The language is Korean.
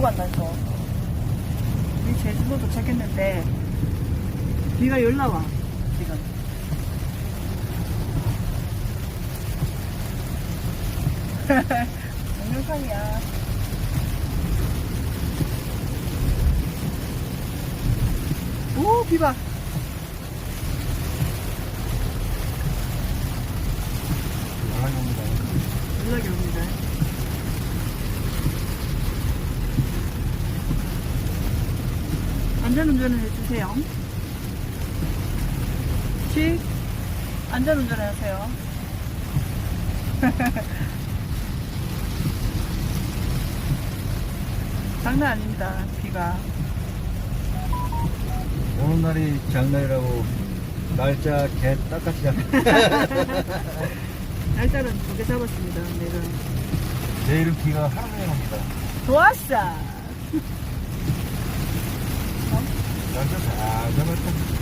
놀고 간다 해서. 우리 제주도 도착했는데, 비가 열나 와, 지금. 동영상이야. 오, 비 봐. 연락이 옵니다. 연락이 옵니다. 안전운전을 해주세요. 시 안전운전을 하세요. 장난 아닙니다. 비가. 오는 날이 장날이라고 날짜 개 딱같이 잡 날짜는 두 개 잡았습니다. 내가 내일은 비가 하루 종일 옵니다. 좋았어. 날짜 잘 잡았다.